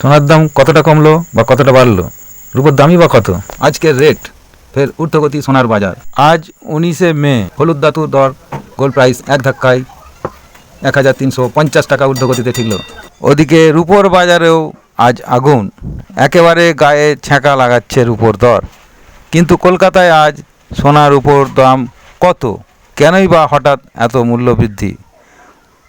সোনার দাম কতটা কমলো বা কতটা বাড়লো? রূপোর দামই বা কত? আজকের রেট ফের ঊর্ধ্বগতি সোনার বাজার। আজ উনিশে মে, হলুদ ধাতুর দর গোল্ড প্রাইস এক ধাক্কায় এক হাজার তিনশো পঞ্চাশ টাকা ঊর্ধ্বগতিতে ঠিকল। ওদিকে রূপোর বাজারেও আজ আগুন, একেবারে গায়ে ছ্যাঁকা লাগাচ্ছে রূপোর দর। কিন্তু কলকাতায় আজ সোনার উপর দাম কত? কেনই বা হঠাৎ এত মূল্য বৃদ্ধি?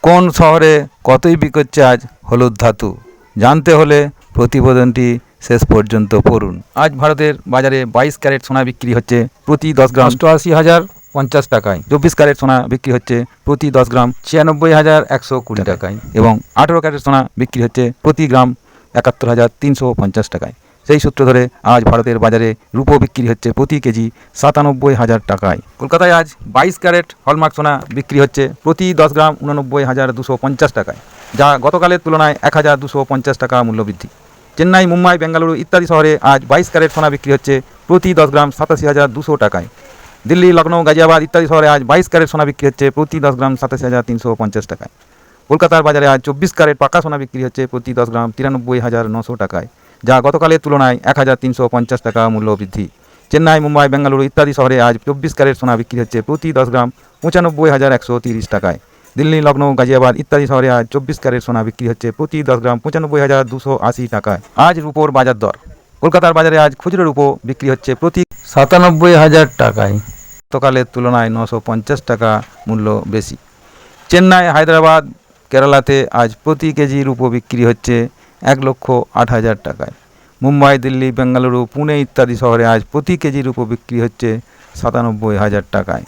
কোন শহরে কতই বিকোচ্ছে আজ হলুদ ধাতু? জানতে হলে প্রতিবেদনটি শেষ পর্যন্ত পড়ুন। আজ ভারতের বাজারে বাইশ ক্যারেট সোনা বিক্রি হচ্ছে প্রতি দশ গ্রাম অষ্টআশি হাজার পঞ্চাশ টাকায়। চব্বিশ ক্যারেট সোনা বিক্রি হচ্ছে প্রতি দশ গ্রাম ছিয়ানব্বই হাজার একশো কুড়ি টাকায়। এবং আঠেরো ক্যারেট সোনা বিক্রি হচ্ছে প্রতি গ্রাম একাত্তর হাজার তিনশো পঞ্চাশ টাকায়। সেই সূত্র ধরে আজ ভারতের বাজারে রূপো বিক্রি হচ্ছে প্রতি কেজি সাতানব্বই হাজার টাকায়। কলকাতায় আজ বাইশ ক্যারেট হলমার্ক সোনা বিক্রি হচ্ছে প্রতি দশ গ্রাম উননব্বই হাজার দুশো পঞ্চাশ টাকায়, যা গতকালের তুলনায় এক হাজার দুশো পঞ্চাশ টাকা মূল্যবৃদ্ধি। চেন্নাই, মুম্বাই, বেঙ্গালুরু ইত্যাদি শহরে আজ বাইশ ক্যারেট সোনা বিক্রি হচ্ছে প্রতি দশ গ্রাম সাতাশি হাজার দুশো টাকায়। দিল্লি লখনৌ গাজিয়াবাদ ইত্যাদি শহরে আজ বাইশ ক্যারেট সোনা বিক্রি হচ্ছে প্রতি দশ গ্রাম সাতাশি হাজার তিনশো পঞ্চাশ টাকায়। কলকাতার বাজারে আজ চব্বিশ ক্যারেট পাকা সোনা বিক্রি হচ্ছে প্রতি দশ গ্রাম তিরানব্বই হাজার নশো টাকায়। যা গতকালের তুলনায় এক হাজার তিনশো পঞ্চাশ টাকা মূল্য বৃদ্ধি। চেন্নাই মুম্বাই বেঙ্গালুরু ইত্যাদি শহরে আজ চব্বিশ ক্যারেট সোনা বিক্রি হচ্ছে প্রতি দশ গ্রাম পঁচানব্বই হাজার একশো তিরিশ টাকায়। দিল্লি লখনৌ গাজিয়াবাদ ইত্যাদি শহরে আজ চব্বিশ ক্যারেট সোনা বিক্রি হচ্ছে প্রতি দশ গ্রাম পঁচানব্বই হাজার দুশো আশি টাকায়। আজ রুপোর বাজার দর। কলকাতার বাজারে আজ খুচরো রুপো বিক্রি হচ্ছে প্রতি সাতানব্বই হাজার টাকায়। গতকালের তুলনায় নশো পঞ্চাশ টাকা মূল্য বেশি। চেন্নাই হায়দ্রাবাদ কেরালাতে আজ প্রতি কেজি রুপো বিক্রি হচ্ছে এক লক্ষ আট হাজার টাকায়। মুম্বাই, দিল্লি, বেঙ্গালুরু, পুনে ইত্যাদি শহরে আজ প্রতি কেজির উপর বিক্রি হচ্ছে সাতানব্বই হাজার টাকায়।